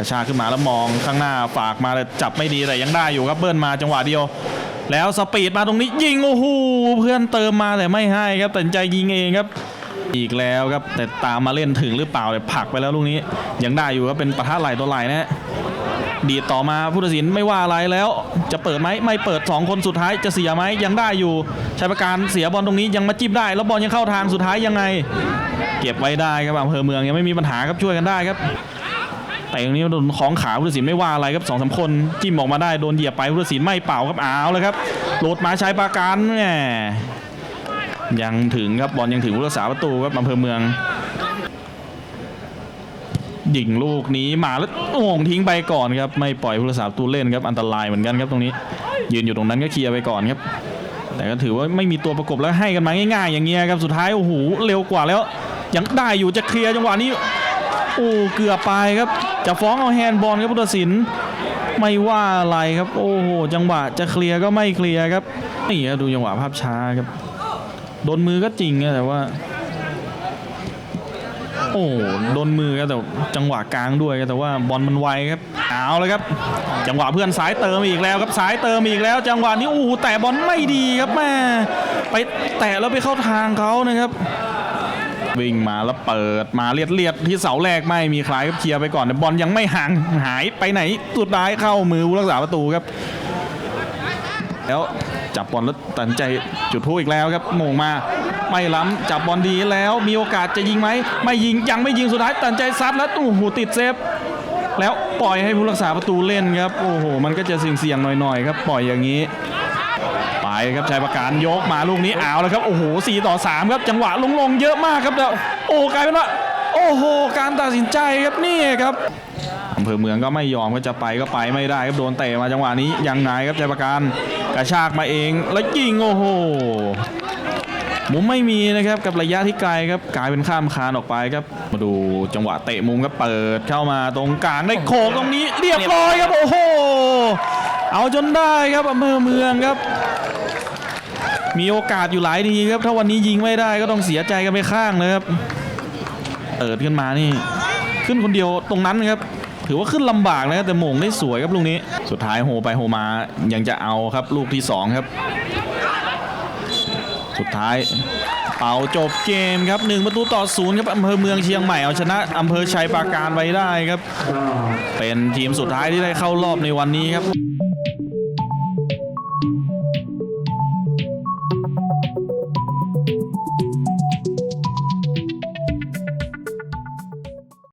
กระชากขึ้นมาแล้วมองข้างหน้าฝากมาแต่จับไม่ดีแต่ยังได้อยู่ครับเบิ้ลมาจังหวะเดียว แล้วสปีดมาตรงนี้ยิงโอ้โหเพื่อนเติมมาแต่ไม่ให้ครับตัดสินใจยิงเองครับ อีกแล้วครับแต่ตามมาเล่นถึงหรือเปล่าแต่ผักไปแล้วลูกนี้ ยังได้อยู่ครับเป็นปะทะไหลตัวไหลนะฮะดีดต่อมาผู้ตัดสินไม่ว่าอะไรแล้ว จะเปิดไหมไม่เปิด 2 คนสุดท้ายจะเสียไหมยังได้อยู่ชัยประการเสียบอลตรงนี้ยังมาจิ้มได้ แล้วบอลยังเข้าทางสุดท้ายยังไง เก็บไว้ได้ครับอำเภอเมืองยังไม่มีปัญหาครับช่วยกันได้ครับ แต่ตรงนี้โดนของขาผู้ตัดสินไม่ว่าอะไรครับสองสามคนจิ้มออกมาได้โดนเหยียบไปผู้ตัดสินไม่เป่าครับอ้าวเลยครับโหลดมาใช้ปาการแหมยังถึงครับบอลยังถึงผู้รักษาประตูครับอำเภอเมืองยิงลูกนี้มาแล้วโอ่งทิ้งไปก่อนครับไม่ปล่อยผู้รักษาประตูเล่นครับอันตรายเหมือนกันครับตรงนี้ ยืนอยู่ตรงนั้นก็เคลียร์ไปก่อนครับ แต่ก็ถือว่าไม่มีตัวประกบแล้วให้กันมาง่าย ๆ อย่างเงี้ยครับสุดท้ายโอ้โหเร็วกว่าแล้ว ยังได้อยู่จะเคลียร์จังหวะนี้ โอ้เกือบไปครับ จะฟ้องเอาแฮนด์บอลครับผู้ตัดสิน ไม่ว่าอะไรครับ โอ้โหจังหวะจะเคลียร์ก็ไม่เคลียร์ครับนี่ครับดูจังหวะภาพช้าครับโดนมือก็จริงนะแต่ว่า โอ้โดนมือครับแต่จังหวะกลางด้วยแต่ว่าบอลมันไวครับเอาเลยครับ จังหวะเพื่อนสายเติมอีกแล้วครับสายเติมอีกแล้ว จังหวะนี้โอ้โหแต่บอลไม่ดีครับแม่ไปแตะแล้วไปเข้าทางเขานะครับ วิ่งมาแล้วเปิดมาเลียดเลียดๆที่เสาแรกไม่มีใครครับเคลียร์ไปก่อนแต่บอลยังไม่ห่างหายไปไหนสุดท้ายเข้ามือผู้รักษาประตูครับ แล้วจับบอลแล้วตัดใจจุดพลุอีกแล้วครับโมงมาไม่ล้ำจับบอลดีแล้วมีโอกาสจะยิงไหมไม่ยิงยังไม่ยิงสุดท้ายตัดใจซัดแล้วโอ้โหติดเซฟแล้วปล่อยให้ผู้รักษาประตูเล่นครับโอ้โหมันก็จะเสี่ยงๆหน่อยๆครับปล่อยอย่างนี้ ไปครับชายประการยกมาลูกนี้เอาแล้วครับโอ้โห4ต่อ3ครับจังหวะลงๆเยอะมากครับแล้วโอ้กลายเป็นว่าโอ้โหการตัดสินใจครับนี่ครับอำเภอเมืองก็ไม่ยอมก็จะไปก็ไปไม่ได้ครับโดนเตะมาจังหวะนี้ยังไงครับชายประการกระชากมาเองแล้วยิงโอ้โหมุมไม่มีนะครับกับระยะที่ไกลครับกลายเป็นข้ามคานออกไปครับ มาดูจังหวะเตะมุมครับเปิดเข้ามาตรงกลางได้โขกตรงนี้เรียบร้อยครับโอ้โหเอาจนได้ครับอำเภอเมืองครับ มีโอกาสอยู่หลายทีครับ ถ้าวันนี้ยิงไม่ได้ก็ต้องเสียใจกันไปข้างเลยครับเปิดขึ้นมานี่ ขึ้นคนเดียวตรงนั้นครับ ถือว่าขึ้นลำบากนะครับแต่โมงได้สวยครับลูกนี้ สุดท้ายโหไปโหมายังจะเอาครับลูกที่สองครับ สุดท้ายเป่าจบเกมครับหนึ่งประตูต่อศูนย์ครับอำเภอเมืองเชียงใหม่เอาชนะอำเภอชัยปราการไว้ได้ครับ เป็นทีมสุดท้ายที่ได้เข้ารอบในวันนี้ครับ